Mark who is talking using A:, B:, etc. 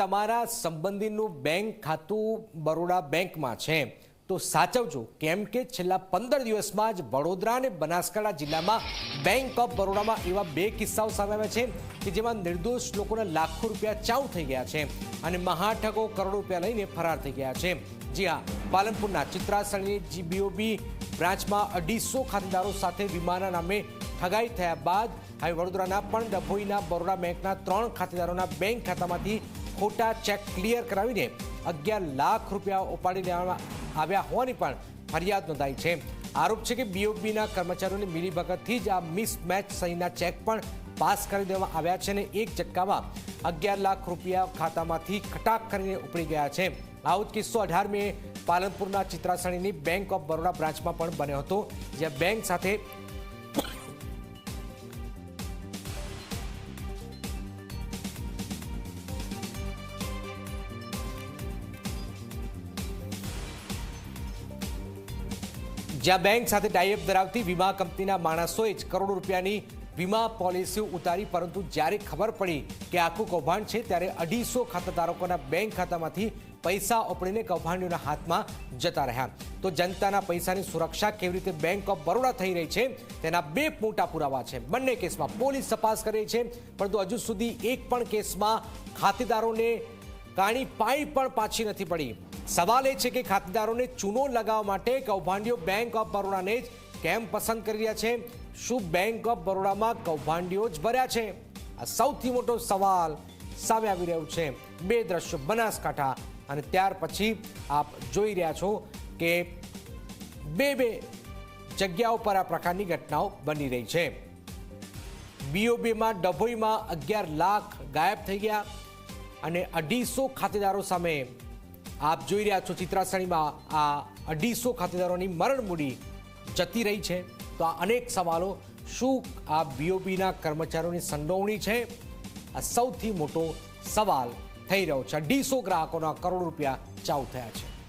A: તમારા સંબંધીનું બેંક ખાતું બરોડા બેંકમાં છે, તો સાચવજો. કેમ કે છેલ્લા પંદર દિવસમાં જ વડોદરા અને બનાસકાંઠા જિલ્લામાં બેંક ઓફ બરોડામાં એવા બે કિસ્સાઓ સામે આવ્યા છે કે જેમાં નિર્દોષ લોકોના લાખો રૂપિયા ચાઉ થઈ ગયા છે અને મહાઠકો કરોડો રૂપિયા લઈને ફરાર થઈ ગયા છે. જી હા, પાલનપુરના ચિત્રાસણીની જીબીઓબી બ્રાન્ચમાં અઢીસો ખાતેદારો સાથે વીમાના નામે ઠગાઈ થયા બાદ હવે વડોદરાના પણ ડભોઈના, બરોડા બેંકના ત્રણ ખાતેદારોના બેંક ખાતામાંથી ખોટા ચેક ક્લિયર કરાવીને અગિયાર લાખ રૂપિયા ઉપાડી લેવામાં આવ્યા હોવાની પણ ફરિયાદ નોંધાઈ છે. આરોપ છે કે બીઓબીના કર્મચારીઓની મિલીભગતથી જ આ મિસમેચ સહીના ચેક પણ પાસ કરી દેવામાં આવ્યા છે અને એક ચક્કામાં અગિયાર લાખ રૂપિયા ખાતામાંથી ખટાક કરીને ઉપડી ગયા છે. આવો જ કિસ્સો અઢાર મે પાલનપુરના ચિત્રાસણીની બેંક ઓફ બરોડા બ્રાન્ચમાં પણ બન્યો હતો, જ્યાં બેંક સાથે જ્યાં બેંક સાથે ટાઈઅપ ધરાવતી વીમા કંપનીના માણસોએ જ કરોડો રૂપિયાની વીમા પોલિસીઓ ઉતારી, પરંતુ જ્યારે ખબર પડી કે આખું કૌભાંડ છે, ત્યારે અઢીસો ખાતાધારકોના બેંક ખાતામાંથી પૈસા ઓપડીને કૌભાંડીઓના હાથમાં જતા રહ્યા. તો જનતાના પૈસાની સુરક્ષા કેવી રીતે બેંક ઓફ બરોડા થઈ રહી છે, તેના બે મોટા પુરાવા છે. બંને કેસમાં પોલીસ તપાસ કરી છે, પરંતુ હજુ સુધી એક પણ કેસમાં ખાતેદારોને કાણી પાઈ પણ પાછી નથી પડી. સવાલ એ છે કે ખાતેદારોને ચૂનો લગાવવા માટે કૌભાંડીઓ બેંક ઓફ બરોડાને જ કેમ પસંદ કરી રહ્યા છે? શું બેંક ઓફ બરોડામાં કૌભાંડીઓ જ ભર્યા છે? આ સૌથી મોટો સવાલ સામે આવી રહ્યો છે. બે દ્રશ્યો બનાસકાંઠા અને ત્યાર પછી આપ જોઈ રહ્યા છો કે બે બે જગ્યાઓ પર આ પ્રકારની ઘટનાઓ બની રહી છે. બીઓબીમાં ડભોઈમાં અગિયાર લાખ ગાયબ થઈ ગયા અને અઢીસો ખાતેદારો સામે આપ જોઈ રહ્યા છો ચિત્રાસણીમાં આ અઢીસો ખાતેદારોની મરણ મૂડી જતી રહી છે. તો આ અનેક સવાલો, શું આ બીઓબીના કર્મચારીઓની સંડોવણી છે? આ સૌથી મોટો સવાલ થઈ રહ્યો છે. અઢીસો ગ્રાહકોના કરોડ રૂપિયા ચાઉ થયા છે.